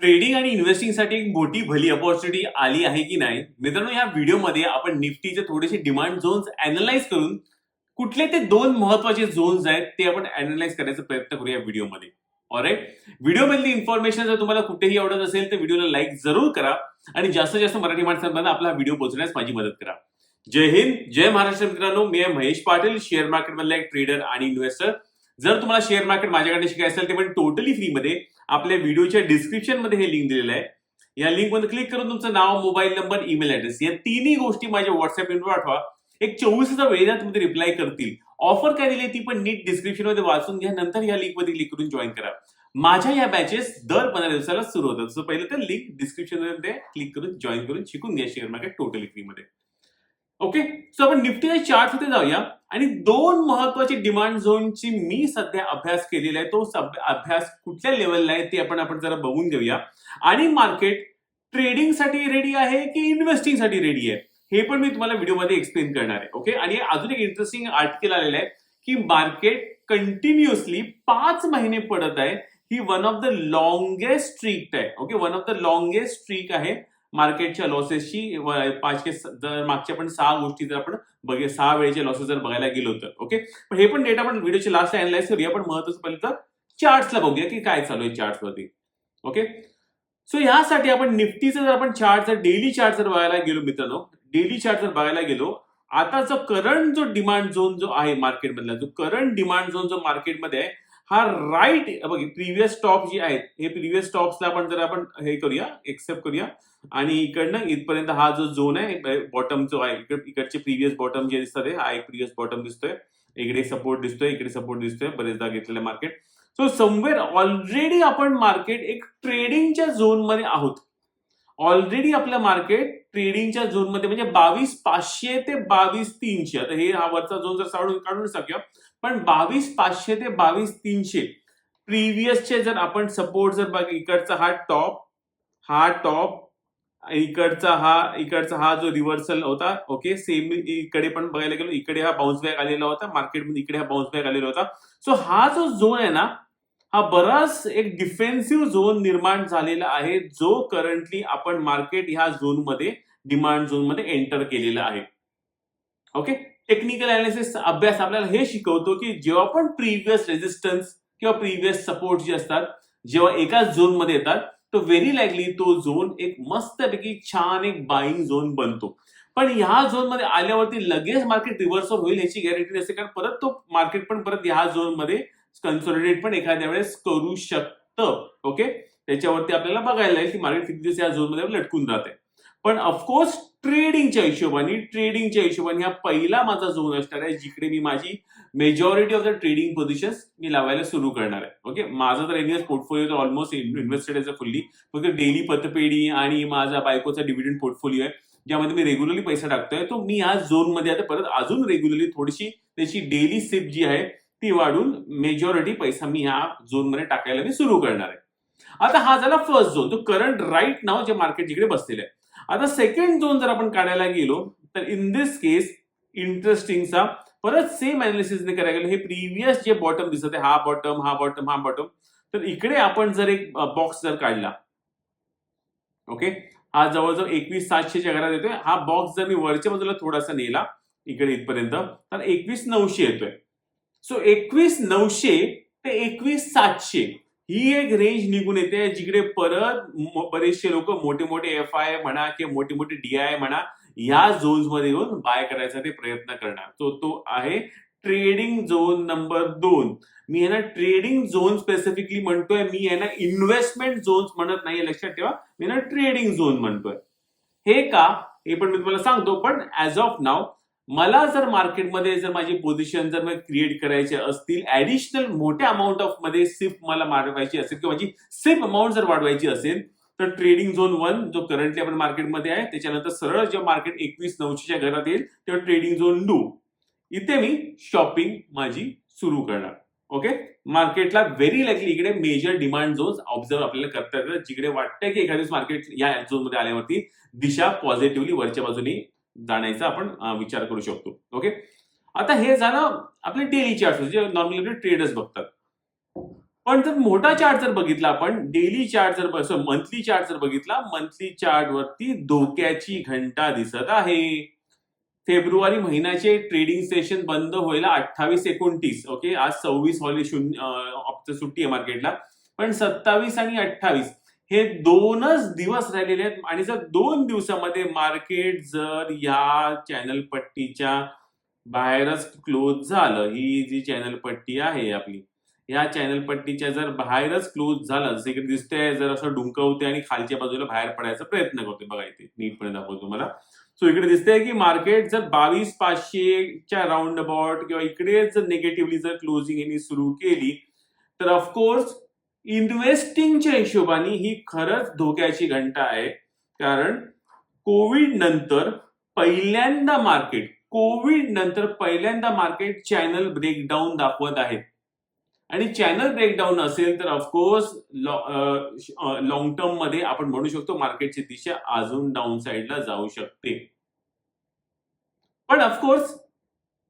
Trading आणि इन्व्हेस्टिंगसाठी एक मोठी भली अपॉर्च्युनिटी आली आहे की नाही? मित्रांनो या व्हिडिओमध्ये आपण निफ्टीचे थोडेसे डिमांड झोन्स अनालाइज करून कुठले ते दोन महत्त्वाचे झोन्स आहेत ते आपण अनालाइज करायचा प्रयत्न करू या व्हिडिओमध्ये. ऑलराईट व्हिडिओमधली इन्फॉर्मेशन जर तुम्हाला कुठेही आवडत असेल तर व्हिडिओला लाईक जरूर करा आणि जास्तीत जास्त मराठी माणसांपर्यंत आपला व्हिडिओ पोहोचण्यास माझी मदत करा. जय हिंद जय महाराष्ट्र मित्रांनो. मी महेश पाटील शेअर मार्केटमधला एक ट्रेडर आणि इन्व्हेस्टर जर तुम्हाला शेअर मार्केट माझ्याकडे शिकायचं असेल ते पण टोटली फ्रीमध्ये आपल्या व्हिडिओच्या डिस्क्रिप्शनमध्ये हे लिंक दिलेलं आहे. या लिंकमध्ये क्लिक करून तुमचं नाव मोबाईल नंबर ईमेल ऍड्रेस या तिन्ही गोष्टी माझ्या व्हॉट्सअप नंबर पाठवा. एक चोवीसचा वेळेला तुम्ही रिप्लाय करतील. ऑफर काय दिली ती पण नीट डिस्क्रिप्शनमध्ये वाचून घ्या नंतर या लिंकमध्ये क्लिक करून जॉईन करा. माझ्या या बॅचेस दर पंधरा दिवसाला सुरू होतात. सो पहिलं तर लिंक डिस्क्रिप्शनमध्ये क्लिक करून जॉईन करून शिकून घ्या शेअर मार्केट टोटली फ्रीमध्ये ओके सो आपण निफ्टीच्या चार्ट होते जाऊया. आणि दोन महत्वाची डिमांड झोनची मी सध्या अभ्यास केलेला आहे तो अभ्यास कुठल्या लेवलला आहे ते आपण आपण जरा बघून घेऊया. आणि मार्केट ट्रेडिंगसाठी रेडी आहे की इन्व्हेस्टिंगसाठी रेडी आहे? हे पण मी तुम्हाला व्हिडिओमध्ये एक्सप्लेन करणार आहे ओके आणि अजून एक इंटरेस्टिंग आर्टिकल आलेलं आहे की मार्केट कंटिन्युअसली पाच महिने पडत आहे. ही one of the longest streak आहे okay one of the longest streak आहे. मार्केटच्या लॉसेसची पाच के जर मागच्या पण सहा गोष्टी जर आपण बघे सहा वेळेचे लॉसेस जर बघायला गेलो तर ओके पण हे पण डेटा आपण व्हिडिओच्या लास्टला अनालाइज करूया. पण महत्वाचं पहिलं तर चार्ट्सला बघूया की काय चालू आहे चार्ट्सवरती ओके सो यासाठी आपण निफ्टीचं जर आपण चार्ट जर डेली चार्ट जर बघायला गेलो मित्रांनो डेली चार्ट जर बघायला गेलो आता जो करंट जो डिमांड झोन जो आहे मार्केटमधला जो करंट डिमांड झोन जो मार्केटमध्ये आहे हा राईट बघ प्रिव्हियस स्टॉप जे आहेत हे प्रिव्हियस स्टॉप्सला आपण जर आपण हे करूया एक्सेप्ट करूया आणि इकडनं इथपर्यंत हा जो झोन आहे बॉटम जो आहे इकड- इकडचे प्रिव्हियस बॉटम जे दिसतात हा एक प्रिव्हियस बॉटम दिसतोय. इकडे सपोर्ट दिसतोय इकडे सपोर्ट दिसतोय बरेचदा घेतलेलं मार्केट सो समवेअर ऑलरेडी आपण मार्केट एक ट्रेडिंगच्या झोनमध्ये आहोत. ऑलरेडी आपलं मार्केट ट्रेडिंगच्या झोनमध्ये म्हणजे बावीस पाचशे ते बावीस तीनशे. आता हे हा वरचा झोन जर काढून काढून टाकूया पण बावीस पाचशे ते बावीस तीनशे प्रिव्हियसचे जर आपण सपोर्ट जर बघ इकडचा हा टॉप हा टॉप इकडचा हा इकडचा हा जो रिव्हर्सल होता ओके सेम इकडे पण बघायला गेलो इकडे हा बाउन्स बॅक आलेला होता मार्केटमध्ये इकडे हा बाउन्स बॅक आलेला होता. सो हा जो झोन आहे ना हा बराच एक डिफेन्सिव्ह झोन निर्माण झालेला आहे जो करंटली आपण मार्केट ह्या झोनमध्ये डिमांड झोनमध्ये एंटर केलेला आहे. ओके टेक्निकल अनालिसिस अभ्यास आपल्याला हे शिकवतो की जेव्हा पण प्रिव्हियस रेजिस्टन्स किंवा प्रिव्हियस सपोर्ट जे असतात जेव्हा एकाच झोनमध्ये येतात तो व्हेरी लाईकली तो झोन एक मस्तपैकी छान एक बाईंग झोन बनतो. पण ह्या झोनमध्ये आल्यावरती लगेच मार्केट रिव्हर्सल होईल याची गॅरंटी नसते कारण परत तो मार्केट पण परत ह्या झोनमध्ये कन्सोलिडेट पण एखाद्या वेळेस करू शकतं. ओके त्याच्यावरती आपल्याला बघायला की मार्केट किती दिवस या झोनमध्ये लटकून जाते पण ऑफकोर्स ट्रेडिंगच्या हिशोबाने ट्रेडिंगच्या हिशोबाने हा पहिला माझा झोन असणार आहे जिकडे मी माझी majority of the trading position मी लावायला सुरू करणार आहे. ओके माझा तर एनियस पोर्टफोलिओ तर ऑलमोस्ट इन्व्हेस्टेड आहे फुल्ली फक्त डेली पतपेढी आणि माझा बायकोचा डिव्हिडंड पोर्टफोलिओ आहे ज्यामध्ये मी रेग्युलरली पैसा टाकतोय. तो मी या झोनमध्ये आता परत अजून रेग्युलरली थोडीशी त्याची डेली सिप जी आहे ती वाढून मेजॉरिटी पैसा मी ह्या झोनमध्ये टाकायला मी सुरू करणार आहे. आता हा झाला फर्स्ट झोन तो करंट राईट नाव जे मार्केट जिकडे बसलेलं आहे आता सेकंड झोन जर आपण काढायला गेलो तर इन दिस केस इंटरेस्टिंगचा परत सेम अनालिसिसने करायला गेलो हे प्रिव्हियस जे बॉटम दिसत आहे हा बॉटम हा बॉटम हा बॉटम तर इकडे आपण जर एक बॉक्स जर काढला ओके हा जवळजवळ एकवीस सातशेच्या घरात येतोय. हा बॉक्स जर मी वरच्या बाजूला थोडासा नेला इकडे इथपर्यंत तर एकवीस नऊशे येतोय. सो एकवीस नऊशे ते एकवीस सातशे. ही एक रेंज निघून येते जिकडे परत बरेचसे लोक मोठे मोठे एफ आय म्हणा किंवा मोठे मोठे डी आय म्हणा या झोन्समध्ये येऊन बाय करायचा ते प्रयत्न करणार. तो तो आहे ट्रेडिंग झोन नंबर दोन. मी यांना ट्रेडिंग झोन स्पेसिफिकली म्हणतोय. मी यांना इन्व्हेस्टमेंट झोन्स म्हणत नाही लक्षात ठेवा. मी यांना ट्रेडिंग झोन म्हणतोय. हे का? हे पण मी तुम्हाला सांगतो पण ऍज ऑफ नाव मला जर मार्केटमध्ये जर माझी पोझिशन जर क्रिएट करायचे असतील ऍडिशनल मोठ्या अमाऊंट ऑफमध्ये सिप मला वाढवायची असेल किंवा माझी सिप अमाऊंट जर वाढवायची असेल तर ट्रेडिंग झोन वन जो करंटली आपण मार्केटमध्ये आहे त्याच्यानंतर सरळ जेव्हा मार्केट एकवीस नऊशेच्या घरात येईल तेव्हा ट्रेडिंग झोन टू इथे मी शॉपिंग माझी सुरू करणार. ओके मार्केटला व्हेरी लाईकली इकडे मेजर डिमांड झोन ऑब्झर्व आपल्याला करता येतात जिकडे वाटतं की एखाद्या मार्केट या झोनमध्ये आल्यावरती दिशा पॉझिटिव्हली वरच्या बाजूने जाण्याचा आपण विचार करू शकतो. ओके? आता हे झालं आपले डेली चार्ट जे नॉर्मली आपले ट्रेडर्स बघतात. पण जर मोठा चार्ट जर बघितला आपण डेली चार्ट जर मंथली चार्ट जर बघितला मंथली चार्ट वरती धोक्याची घंटा दिसत आहे. फेब्रुवारी महिन्याचे ट्रेडिंग सेशन बंद होईल अठ्ठावीस एकोणतीस ओके? आज सव्वीस हॉली शून्य सुट्टी आहे मार्केटला पण सत्तावीस आणि अठ्ठावीस हे दोनच दिवस राहिलेले आहेत आणि जर दोन दिवसामध्ये मार्केट जर या चॅनल पट्टीच्या बाहेरच क्लोज झालं ही जी चॅनल पट्टी आहे आपली या चॅनल पट्टीच्या जर बाहेरच क्लोज झालं जसे इकडे दिसतंय जर असं डुंकवते आणि खालच्या बाजूला बाहेर पडायचा प्रयत्न करतोय बघा इथे नीटपणे दाखवतो तुम्हाला. सो इकडे दिसतंय की मार्केट जर बावीस पाचशेच्या राऊंड अबाउट किंवा इकडे जर निगेटिव्हली जर क्लोजिंग यांनी सुरू केली तर ऑफकोर्स इन्व्हेस्टिंगच्या हिशोबाने ही खरंच धोक्याची घंटा आहे. कारण कोविड नंतर पहिल्यांदा मार्केट कोविड नंतर पहिल्यांदा मार्केट चॅनल ब्रेकडाऊन दाखवत आहे. आणि चॅनल ब्रेकडाऊन असेल तर ऑफकोर्स लॉंग टर्ममध्ये आपण म्हणू शकतो मार्केटची दिशा अजून डाऊन साईडला जाऊ शकते. पण ऑफकोर्स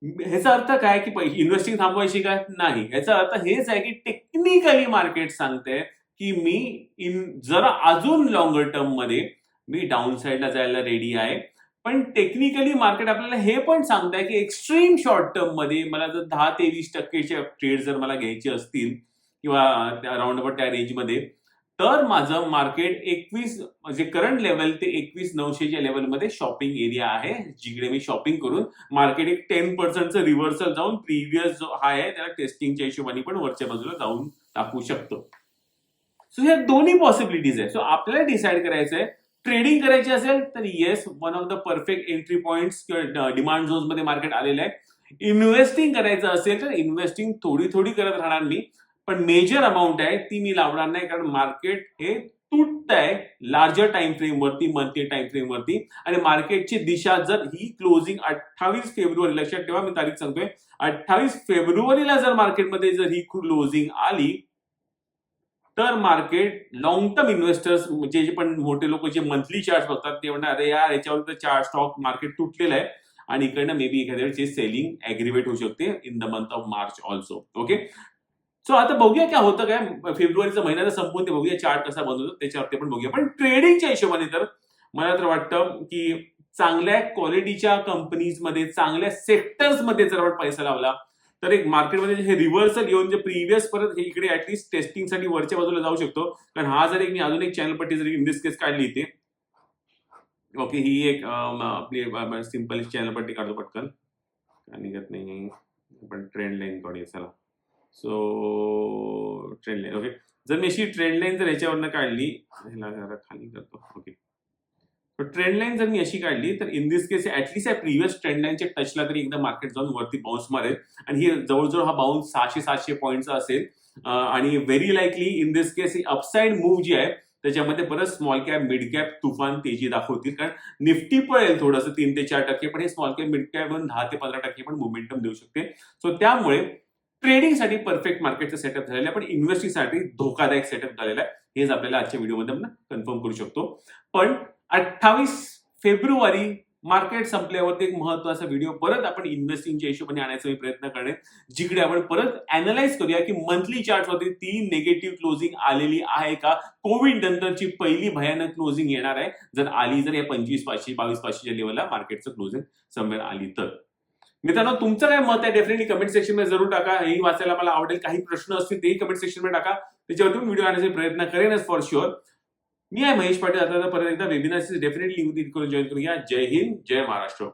ह्याचा अर्थ काय की इन्व्हेस्टिंग थांबवायची काय? नाही. ह्याचा अर्थ हेच आहे की टेक्निकली मार्केट सांगते की मी इन जरा अजून लॉंगर टर्ममध्ये मी डाऊन साईडला जायला रेडी आहे. पण टेक्निकली मार्केट आपल्याला हे पण सांगताय की एक्स्ट्रीम शॉर्ट टर्ममध्ये मला जर दहा ते वीस टक्केचे ट्रेड जर मला घ्यायचे असतील किंवा राऊंड अबाउट त्या रेंजमध्ये तर माझं मार्केट एकवीस म्हणजे करंट लेवल ते एकवीस नऊशेच्या लेवलमध्ये शॉपिंग एरिया आहे जिकडे मी शॉपिंग करून मार्केट एक टेन पर्सेंटचं रिव्हर्सल जाऊन प्रिव्हियस जो हाय आहे त्याला टेस्टिंगच्या हिशोबाने पण वरच्या बाजूला जाऊन टाकू शकतो. सो ह्या दोन्ही पॉसिबिलिटीज आहे सो आपल्याला डिसाईड करायचं आहे ट्रेडिंग करायची असेल तर yes one of the perfect entry point किंवा डिमांड झोन्समध्ये मार्केट आलेलं आहे. इन्व्हेस्टिंग करायचं असेल तर इन्व्हेस्टिंग थोडी थोडी करत राहणार मी. पण मेजर अमाऊंट आहे ती मी लावणार नाही कारण मार्केट हे तुटत आहे लार्जर टाइम फ्रेम वरती मंथली टाइम फ्रेम वरती. आणि मार्केटची दिशा जर ही क्लोजिंग अठ्ठावीस फेब्रुवारी लक्षात ठेवा मी तारीख सांगतोय. अठ्ठावीस फेब्रुवारीला जर मार्केटमध्ये जर ही क्लोजिंग आली तर मार्केट लॉंग टर्म इन्व्हेस्टर्स जे पण मोठे लोक जे मंथली चार्ट बघतात ते म्हणतात अरे यार याच्यावर तर चार स्टॉक मार्केट तुटलेलं आहे. आणि इकडनं मे बी एखाद्या वेळेस सेलिंग ऍग्रिवेट होऊ शकते in the month of March also okay so आता बघूया काय होतं काय. फेब्रुवारीचा महिना तर संपून ते बघूया. चार्ट कसा बनवतो त्याच्यावरती पण बघूया. पण ट्रेडिंगच्या हिशोबाने तर मला तर वाटतं की चांगल्या क्वालिटीच्या कंपनीजमध्ये चांगल्या सेक्टर्समध्ये जर आपण पैसा लावला तर एक मार्केटमध्ये हे रिव्हर्सल येऊन जे प्रिव्हियस परत हे इकडे ऍटलीस्ट टेस्टिंगसाठी वरच्या बाजूला जाऊ शकतो. कारण हा जर एक मी अजून एक चॅनल पट्टी जरी इंडिस केस काढली इथे. ओके ही एक आपली सिंपल चॅनल पट्टी काढतो पटकन. काय निघत नाही पण ट्रेंड लाईन काढूया चला. सो ट्रेंड लाईन ओके जर मी अशी ट्रेंड लाईन जर याच्यावरनं काढली ह्याला खाली करतो ओके ट्रेंड लाईन जर मी अशी काढली तर in this case at least या प्रिव्हियस ट्रेंड लाईनच्या टचला तरी एकदा मार्केट जाऊन वरती बाउन्स मारेल. आणि हे जवळजवळ हा बाउन्स सहाशे सातशे पॉईंटचा असेल. आणि very likely in this case he upside move जी आहे त्याच्यामध्ये परत स्मॉल कॅप मिड कॅप तुफान तेजी दाखवतील. कारण निफ्टी पळेल थोडंसं तीन ते चार टक्के पण हे स्मॉल कॅप मिड कॅप दहा ते पंधरा टक्के पण मोमेंटम देऊ शकते. सो त्यामुळे ट्रेडिंगसाठी परफेक्ट मार्केटचं सेटअप झालेलं आहे. पण इन्व्हेस्टिंगसाठी धोकादायक सेटअप झालेला आहे. हेच आपल्याला आजच्या व्हिडिओमध्ये आपण कन्फर्म करू शकतो. पण अठ्ठावीस फेब्रुवारी मार्केट संपल्यावरती एक महत्त्वाचा व्हिडिओ परत आपण इन्व्हेस्टिंगच्या हिशोबाने आणायचा मी प्रयत्न करणे जिकडे आपण परत अनालाइज करूया की मंथली चार्टवरती ती निगेटिव्ह क्लोजिंग आलेली आहे का? कोविड नंतरची पहिली भयानक क्लोजिंग येणार आहे. जर आली जर या पंचवीस पाचशे बावीस पाचशेच्या लेवलला मार्केटचं क्लोजिंग समवेर आली तर. मित्रांनो तुमचं काय मत आहे? डेफिनेटली कमेंट सेक्शनमध्ये जरूर टाका. हेही वाचायला मला आवडेल. काही प्रश्न असतील तेही कमेंट सेक्शनमध्ये टाका. त्याच्यावरती व्हिडिओ आणण्याचा प्रयत्न करेनच फॉर शुअर मी आहे महेश पाटील. आता परत एकदा वेबिनार डेफिनेटली करून जॉईन करूया जय हिंद जय महाराष्ट्र.